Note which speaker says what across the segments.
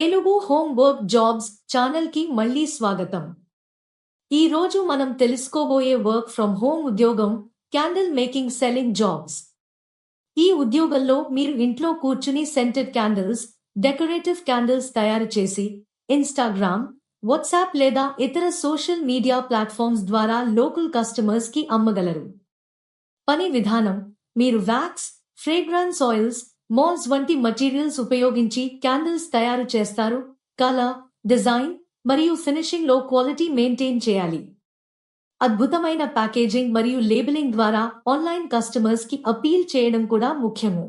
Speaker 1: Telugu home work jobs ఛానల్కి మళ్ళీ స్వాగతం. ఈ రోజు మనం తెలుసుకోబోయే వర్క్ ఫ్రమ్ హోమ్ ఉద్యోగం క్యాండిల్ మేకింగ్ సెల్లింగ్ జాబ్స్. ఈ ఉద్యోగంలో మీరు ఇంట్లో కూర్చుని సెంటెడ్ క్యాండిల్స్ డెకరేటివ్ క్యాండిల్స్ తయారు చేసి ఇన్స్టాగ్రామ్ వాట్సాప్ లేదా ఇతర సోషల్ మీడియా ప్లాట్ఫామ్స్ ద్వారా లోకల్ కస్టమర్స్కి అమ్మగలరు. పని విధానం మీరు వ్యాక్స్ ఫ్రేగ్రాన్స్ ఆయిల్స్ మాల్స్ వంటి మటీరియల్స్ ఉపయోగించి క్యాండిల్స్ తయారు చేస్తారు కలర్ డిజైన్ మరియు ఫినిషింగ్లో క్వాలిటీ మెయింటైన్ చేయాలి. అద్భుతమైన ప్యాకేజింగ్ మరియు లేబులింగ్ ద్వారా ఆన్లైన్ కస్టమర్స్కి అపీల్ చేయడం కూడా ముఖ్యము.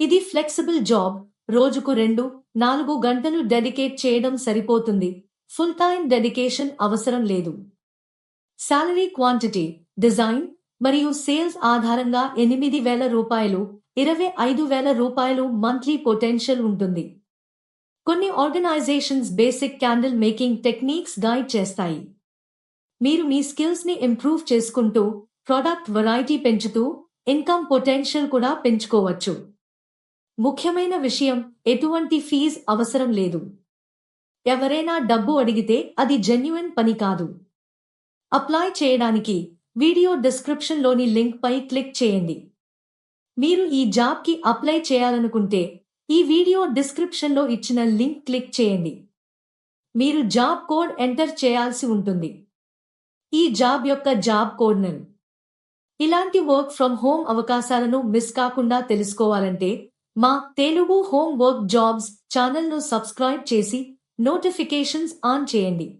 Speaker 1: ఇది ఫ్లెక్సిబుల్ జాబ్ రోజుకు రెండు నాలుగు గంటలు డెడికేట్ చేయడం సరిపోతుంది ఫుల్ టైం డెడికేషన్ అవసరం లేదు. శాలరీ క్వాంటిటీ డిజైన్ మరియు సేల్స్ ఆధారంగా ఎనిమిది వేల రూపాయలు ఇరవై ఐదు వేల రూపాయలు మంత్లీ పొటెన్షియల్ ఉంటుంది. కొన్ని organisations basic candle making techniques guide చేస్తాయి. మీరు మీ స్కిల్స్ని ఇంప్రూవ్ చేసుకుంటూ ప్రొడక్ట్ వెరైటీ పెంచుతూ ఇన్కమ్ పొటెన్షియల్ కూడా పెంచుకోవచ్చు. ముఖ్యమైన విషయం ఎటువంటి ఫీజ్ అవసరం లేదు. ఎవరైనా డబ్బు అడిగితే అది జెన్యున్ పని కాదు. అప్లై చేయడానికి వీడియో డిస్క్రిప్షన్లోని లింక్ పై క్లిక్ చేయండి. మీరు ఈ జాబ్కి అప్లై చేయాలనుకుంటే ఈ వీడియో డిస్క్రిప్షన్లో ఇచ్చిన లింక్ క్లిక్ చేయండి. మీరు జాబ్ కోడ్ ఎంటర్ చేయాల్సి ఉంటుంది. ఈ జాబ్ యొక్క జాబ్ కోడ్ను ఇలాంటి వర్క్ ఫ్రమ్ హోమ్ అవకాశాలను మిస్ కాకుండా తెలుసుకోవాలంటే మా తెలుగు హోమ్ వర్క్ జాబ్స్ ఛానల్ను సబ్స్క్రైబ్ చేసి నోటిఫికేషన్స్ ఆన్ చేయండి.